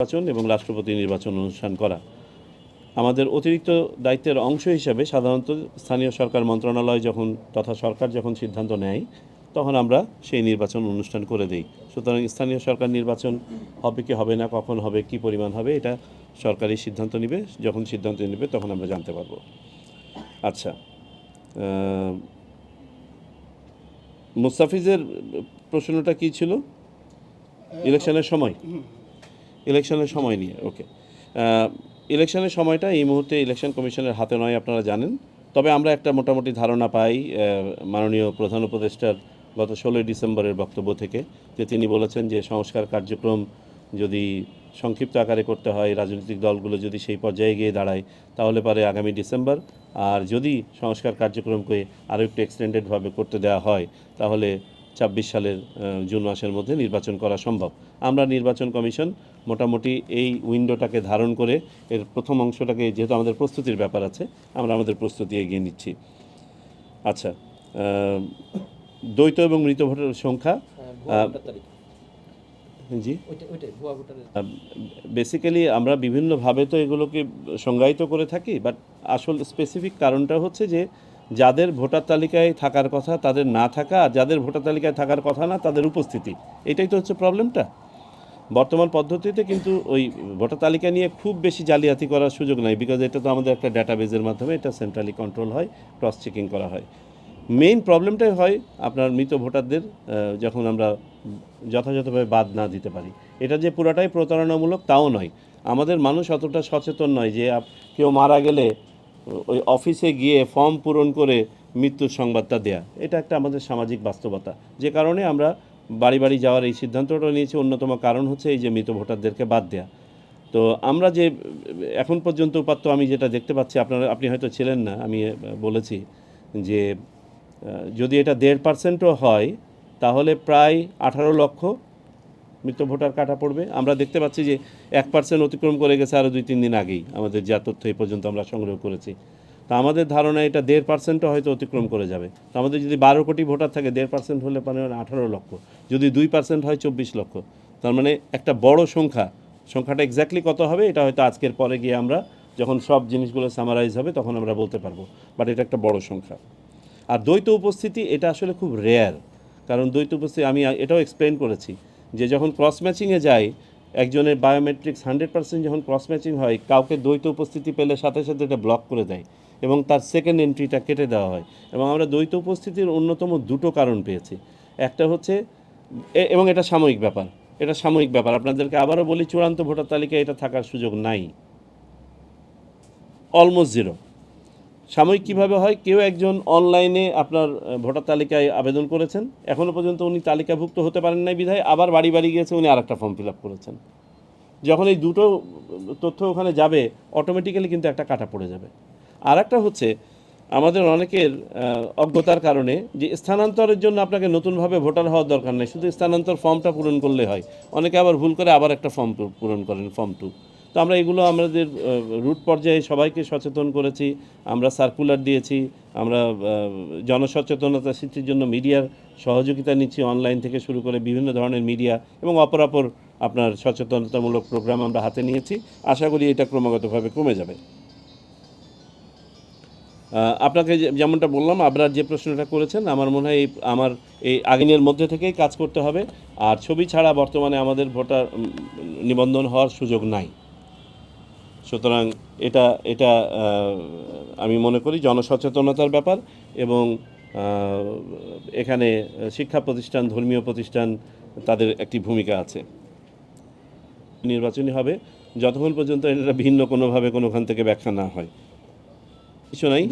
নির্বাচন এবং রাষ্ট্রপতি নির্বাচন অনুষ্ঠান করা। আমাদের অতিরিক্ত দায়িত্বের অংশ হিসাবে সাধারণত স্থানীয় সরকার মন্ত্রণালয় যখন তথা সরকার যখন সিদ্ধান্ত নেয়, তখন আমরা সেই নির্বাচন অনুষ্ঠান করে দিই। সুতরাং স্থানীয় সরকার নির্বাচন হবে কি হবে না, কখন হবে, কি পরিমাণ হবে, এটা সরকারি সিদ্ধান্ত নেবে। যখন সিদ্ধান্ত নেবে, তখন আমরা জানতে পারব। আচ্ছা মুস্তাফিজের প্রশ্নটা কি ছিল? ইলেকশনের সময়? ইলেকশনের সময় নিয়ে ওকে ইলেকশনের সময়টা এই মুহূর্তে ইলেকশন কমিশনের হাতে নয়, আপনারা জানেন। তবে আমরা একটা মোটামুটি ধারণা পাই মাননীয় প্রধান উপদেষ্টার গত ষোলোই ডিসেম্বরের বক্তব্য থেকে, যে তিনি বলেছেন যে সংস্কার কার্যক্রম যদি সংক্ষিপ্ত আকারে করতে হয়, রাজনৈতিক দলগুলো যদি সেই পর্যায়ে গিয়ে দাঁড়ায়, তাহলে পারে আগামী ডিসেম্বর। আর যদি সংস্কার কার্যক্রমকে আরও একটু এক্সটেন্ডেডভাবে করতে দেওয়া হয়, তাহলে ছাব্বিশ সালের জুন মাসের মধ্যে নির্বাচন করা সম্ভব। আমরা নির্বাচন কমিশন মোটামুটি এই উইন্ডোটাকে ধারণ করে এর প্রথম অংশটাকে যেহেতু আমাদের প্রস্তুতির ব্যাপার আছে আমরা আমাদের প্রস্তুতি এগিয়ে নিচ্ছি। আচ্ছা দ্বৈত এবং মৃত ভোটের সংখ্যা ভুয়া ভোটার তালিকা। জি। বেসিক্যালি আমরা বিভিন্নভাবে তো এগুলোকে সংজ্ঞায়িত করে থাকি বাট আসল স্পেসিফিক কারণটা হচ্ছে যে যাদের ভোটার তালিকায় থাকার কথা তাদের না থাকা আর যাদের ভোটার তালিকায় থাকার কথা না তাদের উপস্থিতি। এটাই তো হচ্ছে প্রবলেমটা বর্তমান পদ্ধতিতে কিন্তু ওই ভোটার তালিকা নিয়ে খুব বেশি জালিয়াতি করার সুযোগ নাই বিকজ এটা তো আমাদের একটা ডাটাবেজের মাধ্যমে এটা সেন্ট্রালি কন্ট্রোল হয় ক্রস চেকিং করা হয়। মেইন প্রবলেমটাই হয় আপনার মৃত ভোটারদের যখন আমরা যথাযথভাবে বাদ না দিতে পারি। এটা যে পুরাটাই প্রতারণামূলক তাও নয়। আমাদের মানুষ অতটা সচেতন নয় যে কেউ মারা গেলে ওই অফিসে গিয়ে ফর্ম পূরণ করে মৃত্যুর সংবাদটা দেয়া। এটা একটা আমাদের সামাজিক বাস্তবতা। যে কারণে আমরা বাড়ি বাড়ি যাওয়ার এই সিদ্ধান্তটা নিয়েছি। অন্যতম কারণ হচ্ছে এই যে মৃত ভোটারদেরকে বাদ দেয়া। তো আমরা যে, এখন পর্যন্ত উপাত্ত আমি যেটা দেখতে পাচ্ছি, আপনারা, আপনি হয়তো ছিলেন না, আমি বলেছি যে যদি এটা দেড় পার্সেন্টও হয়, তাহলে প্রায় আঠারো লক্ষ মৃত ভোটার কাটা পড়বে। আমরা দেখতে পাচ্ছি যে এক পার্সেন্ট অতিক্রম করে গেছে আরও দুই তিন দিন আগেই। আমাদের যা তথ্য এই পর্যন্ত আমরা সংগ্রহ করেছি। তা আমাদের ধারণা এটা দেড় পার্সেন্টও হয়তো অতিক্রম করে যাবে। তো আমাদের যদি বারো কোটি ভোটার থাকে, দেড় পার্সেন্ট হলে মানে আঠারো লক্ষ। যদি দুই পার্সেন্ট হয়, চব্বিশ লক্ষ। তার মানে একটা বড় সংখ্যা। সংখ্যাটা এক্স্যাক্টলি কত হবে, এটা হয়তো আজকের পরে গিয়ে আমরা যখন সব জিনিসগুলো সামারাইজ হবে, তখন আমরা বলতে পারব। বাট এটা একটা বড় সংখ্যা। আর দ্বৈত উপস্থিতি, এটা আসলে খুব রেয়ার কারণ দ্বৈত উপস্থিতি, আমি এটাও এক্সপ্লেন করেছি যে যখন ক্রস ম্যাচিংয়ে যায় একজনের বায়োমেট্রিক্স হান্ড্রেড পার্সেন্ট যখন ক্রস ম্যাচিং হয়, কাউকে দ্বৈত উপস্থিতি পেলে সাথে সাথে এটা ব্লক করে দেয় এবং তার সেকেন্ড এন্ট্রিটা কেটে দেওয়া হয়। এবং আমরা দ্বৈত উপস্থিতির অন্যতম দুটো কারণ পেয়েছি। একটা হচ্ছে এবং এটা সাময়িক ব্যাপার। এটা সাময়িক ব্যাপার। আপনাদেরকে আবারও বলি, চূড়ান্ত ভোটার তালিকায় এটা থাকার সুযোগ নাই। অলমোস্ট জিরো সাময়িক কীভাবে হয়? কেউ একজন অনলাইনে আপনার ভোটার তালিকায় আবেদন করেছেন। এখনও পর্যন্ত উনি তালিকাভুক্ত হতে পারেন নাই বিধায়। আবার বাড়ি বাড়ি গিয়েছে, উনি আরেকটা ফর্ম ফিল আপ করেছেন। যখন এই দুটো তথ্য ওখানে যাবে অটোমেটিক্যালি কিন্তু একটা কাটা পড়ে যাবে। আর একটা হচ্ছে, আমাদের অনেকের অজ্ঞতার কারণে যে স্থানান্তরের জন্য আপনাকে নতুনভাবে ভোটার হওয়ার দরকার নেই। শুধু স্থানান্তর ফর্মটা পূরণ করলে হয়। অনেকে আবার ভুল করে আবার একটা ফর্ম পূরণ করেন ফর্ম টু তো আমরা এগুলো আমাদের রুট পর্যায়ে সবাইকে সচেতন করেছি, আমরা সার্কুলার দিয়েছি, আমরা জনসচেতনতা সৃষ্টির জন্য মিডিয়ার সহযোগিতা নিচ্ছি অনলাইন থেকে শুরু করে বিভিন্ন ধরনের মিডিয়া এবং অপরাপর আপনার সচেতনতামূলক প্রোগ্রাম আমরা হাতে নিয়েছি। আশা করি এটা ক্রমাগতভাবে কমে যাবে। আপনাকে যেমনটা বললাম আপনার যে প্রশ্নটা করেছেন, আমার মনে হয় এই, আমার এই আইনের মধ্যে থেকেই কাজ করতে হবে। আর ছবি ছাড়া বর্তমানে আমাদের ভোটার নিবন্ধন হওয়ার সুযোগ নাই। সুতরাং এটা এটা আমি মনে করি জনসচেতনতার ব্যাপার এবং এখানে শিক্ষা প্রতিষ্ঠান, ধর্মীয় প্রতিষ্ঠান তাদের একটি ভূমিকা আছে। নির্বাচনী হবে, যতক্ষণ পর্যন্ত এটা ভিন্ন কোনোভাবে কোনোখান থেকে ব্যাখ্যা না হয়। কিছু নাই?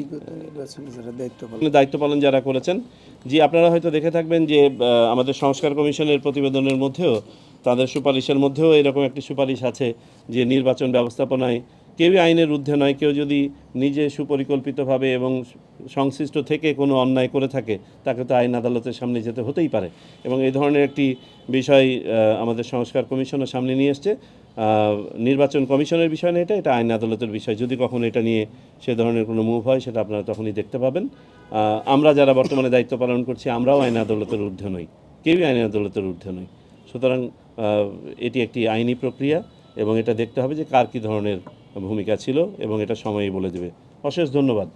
দায়িত্ব পালন যারা করেছেন, জি, আপনারা হয়তো দেখে থাকবেন যে আমাদের সংস্কার কমিশনের প্রতিবেদনের মধ্যেও, তাদের সুপারিশের মধ্যেও এরকম একটি সুপারিশ আছে যে, নির্বাচন ব্যবস্থাপনায় কেউই আইনের ঊর্ধ্বে নয়, কেউ যদি নিজে সুপরিকল্পিতভাবে এবং সংশ্লিষ্ট থেকে কোনো অন্যায় করে থাকে, তাকে তো আইন আদালতের সামনে যেতে হতেই পারে। এবং এই ধরনের একটি বিষয় আমাদের সংস্কার কমিশনের সামনে নিয়ে এসছে। নির্বাচন কমিশনের বিষয় না, এটা এটা আইন আদালতের বিষয়। যদি কখনো এটা নিয়ে সে ধরনের কোনো মুভ হয়, সেটা আপনারা তখনই দেখতে পাবেন। আমরা যারা বর্তমানে দায়িত্ব পালন করছি, আমরাও আইন আদালতের ঊর্ধ্বে নই। কেউই আইন আদালতের ঊর্ধ্বে নই। সুতরাং এটি একটি আইনি প্রক্রিয়া এবং এটা দেখতে হবে যে কার কী ধরনের ভূমিকা ছিল এবং এটা সময়ই বলে দেবে। অশেষ ধন্যবাদ।